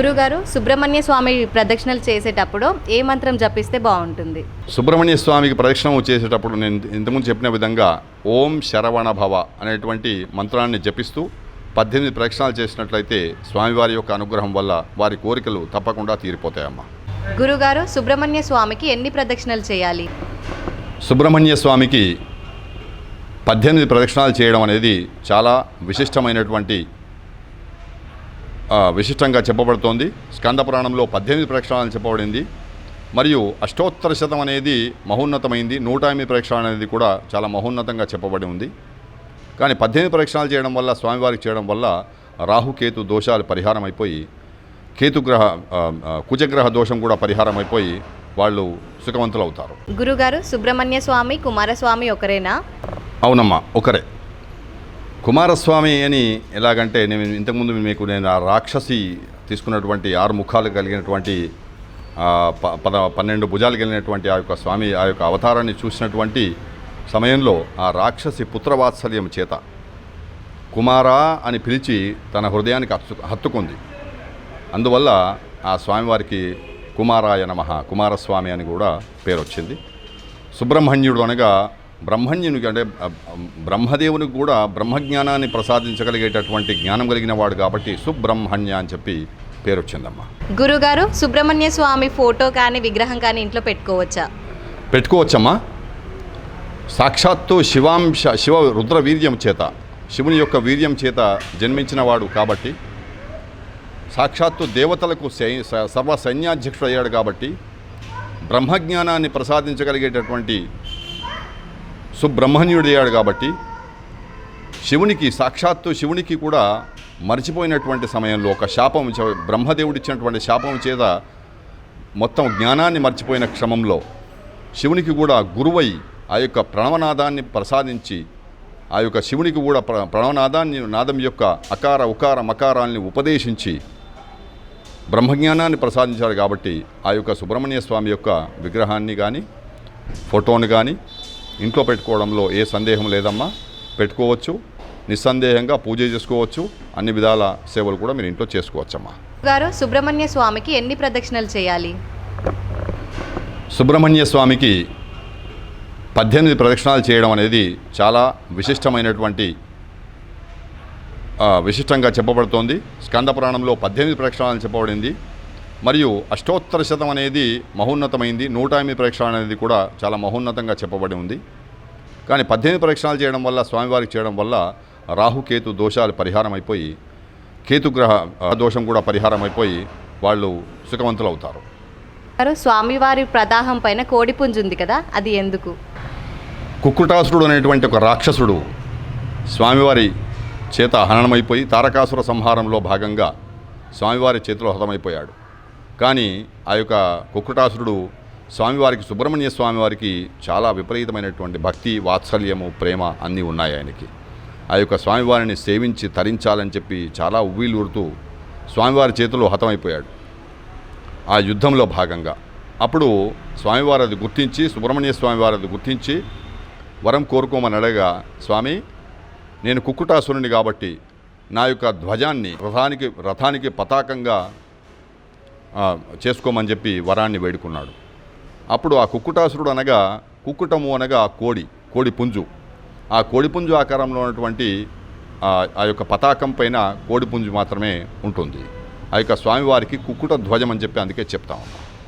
గురుగారు సుబ్రహ్మణ్య స్వామి ప్రదక్షిణలు చేసేటప్పుడు ఏ మంత్రం జపిస్తే బాగుంటుంది? సుబ్రహ్మణ్య స్వామికి ప్రదక్షిణం చేసేటప్పుడు నేను ఇంతకుముందు చెప్పిన విధంగా ఓం శరవణ భవ అనేటువంటి మంత్రాన్ని జపిస్తూ పద్దెనిమిది ప్రదక్షిణాలు చేసినట్లయితే స్వామివారి యొక్క అనుగ్రహం వల్ల వారి కోరికలు తప్పకుండా తీరిపోతాయమ్మా. గురుగారు సుబ్రహ్మణ్య స్వామికి ఎన్ని ప్రదక్షిణలు చేయాలి? సుబ్రహ్మణ్య స్వామికి పద్దెనిమిది ప్రదక్షిణాలు చేయడం అనేది చాలా విశిష్టమైనటువంటి విశిష్టంగా చెప్పబడుతోంది. స్కంద పురాణంలో పద్దెనిమిది ప్రదక్షిణాలు చెప్పబడింది. మరియు అష్టోత్తర శతం అనేది మహోన్నతమైంది. నూట ఎనిమిది ప్రదక్షిణాలు అనేది కూడా చాలా మహోన్నతంగా చెప్పబడి ఉంది. కానీ పద్దెనిమిది ప్రదక్షిణాలు చేయడం వల్ల స్వామివారికి చేయడం వల్ల రాహుకేతు దోషాలు పరిహారం అయిపోయి కేతుగ్రహ కుజగ్రహ దోషం కూడా పరిహారం అయిపోయి వాళ్ళు సుఖవంతులు అవుతారు గురుగారు సుబ్రహ్మణ్య స్వామి కుమారస్వామి ఒకరేనా? అవునమ్మా ఒకరే. కుమారస్వామి అని ఎలాగంటే నేను ఇంతకుముందు మీకు నేను ఆ రాక్షసి తీసుకున్నటువంటి ఆరు ముఖాలు కలిగినటువంటి పద పన్నెండు భుజాలు కలిగినటువంటి ఆ యొక్క స్వామి ఆ యొక్క అవతారాన్ని చూసినటువంటి సమయంలో ఆ రాక్షసి పుత్రవాత్సల్యం చేత కుమారా అని పిలిచి తన హృదయానికి హత్తు హత్తుకుంది. అందువల్ల ఆ స్వామివారికి కుమారాయ నమః కుమారస్వామి అని కూడా పేరు వచ్చింది సుబ్రహ్మణ్యుడు అనగా బ్రహ్మణ్యునికి అంటే బ్రహ్మదేవునికి కూడా బ్రహ్మజ్ఞానాన్ని ప్రసాదించగలిగేటటువంటి జ్ఞానం కలిగిన వాడు కాబట్టి సుబ్రహ్మణ్య అని చెప్పి పేరు వచ్చిందమ్మా. గురుగారు సుబ్రహ్మణ్య స్వామి ఫోటో కానీ విగ్రహం కానీ ఇంట్లో పెట్టుకోవచ్చా? పెట్టుకోవచ్చమ్మా. సాక్షాత్తు శివాంశ శివ రుద్ర వీర్యం చేత శివుని యొక్క వీర్యం చేత జన్మించినవాడు కాబట్టి సాక్షాత్తు దేవతలకు సర్వ సైన్యాధ్యక్షుడు అయ్యాడు కాబట్టి బ్రహ్మజ్ఞానాన్ని ప్రసాదించగలిగేటటువంటి సుబ్రహ్మణ్యుడయ్యాడు కాబట్టి శివునికి సాక్షాత్తు శివునికి కూడా మర్చిపోయినటువంటి సమయంలో ఒక శాపం బ్రహ్మదేవుడు ఇచ్చినటువంటి శాపం చేత మొత్తం జ్ఞానాన్ని మర్చిపోయిన క్రమంలో శివునికి కూడా గురువై ఆ యొక్క ప్రణవనాదాన్ని ప్రసాదించి ఆ యొక్క శివునికి కూడా ప్ర ప్రణవనాదాన్ని నాదం యొక్క అకార ఉకార మకారాల్ని ఉపదేశించి బ్రహ్మజ్ఞానాన్ని ప్రసాదించాడు కాబట్టి ఆ యొక్క సుబ్రహ్మణ్య స్వామి యొక్క విగ్రహాన్ని కానీ ఫోటోని కానీ ఇంట్లో పెట్టుకోవడంలో ఏ సందేహం లేదమ్మా. పెట్టుకోవచ్చు నిస్సందేహంగా పూజ చేసుకోవచ్చు అన్ని విధాల సేవలు కూడా మీరు ఇంట్లో చేసుకోవచ్చమ్మా. గారు సుబ్రహ్మణ్య స్వామికి ఎన్ని ప్రదక్షిణలు చేయాలి? సుబ్రహ్మణ్య స్వామికి పద్దెనిమిది ప్రదక్షిణాలు చేయడం అనేది చాలా విశిష్టమైనటువంటి విశిష్టంగా చెప్పబడుతోంది. స్కంద పురాణంలో పద్దెనిమిది ప్రదక్షిణాలు చెప్పబడింది. మరియు అష్టోత్తర శతం అనేది మహోన్నతమైంది. నూట ఎనిమిది ప్రదక్షిణాలు అనేది కూడా చాలా మహోన్నతంగా చెప్పబడి ఉంది. కానీ పద్దెనిమిది ప్రదక్షిణాలు చేయడం వల్ల స్వామివారికి చేయడం వల్ల రాహుకేతు దోషాలు పరిహారం అయిపోయి కేతుగ్రహ దోషం కూడా పరిహారం అయిపోయి వాళ్ళు సుఖవంతులు అవుతారు. స్వామివారి ప్రదాహం పైన కోడిపుంజు ఉంది కదా అది ఎందుకు? కుక్కుటాసురుడు అనేటువంటి ఒక రాక్షసుడు స్వామివారి చేత హననమైపోయి తారకాసుర సంహారంలో భాగంగా స్వామివారి చేతిలో హతమైపోయాడు. కానీ ఆ యొక్క కుక్కుటాసురుడు స్వామివారికి సుబ్రహ్మణ్య స్వామివారికి చాలా విపరీతమైనటువంటి భక్తి వాత్సల్యము ప్రేమ అన్నీ ఉన్నాయి ఆయనకి. ఆ యొక్క స్వామివారిని సేవించి తరించాలని చెప్పి చాలా ఉవ్విలూరుతూ స్వామివారి చేతిలో హతమైపోయాడు. ఆ యుద్ధంలో భాగంగా. అప్పుడు స్వామివారు అది గుర్తించి సుబ్రహ్మణ్య స్వామివారు అది గుర్తించి వరం కోరుకోమని అడగా స్వామి నేను కుక్కుటాసురుని కాబట్టి నా యొక్క ధ్వజాన్ని రథానికి రథానికి పతాకంగా చేసుకోమని చెప్పి వరాన్ని వేడుకున్నాడు. అప్పుడు ఆ కుక్కుటాసురుడు అనగా కుక్కుటము అనగా కోడి కోడి పుంజు. ఆ కోడి పుంజు ఆకారంలో ఉన్నటువంటి ఆ యొక్క పతాకం పైన కోడి పుంజు మాత్రమే ఉంటుంది. ఆ యొక్క స్వామివారికి కుక్కుట ధ్వజం అని చెప్పి అందుకే చెప్తాము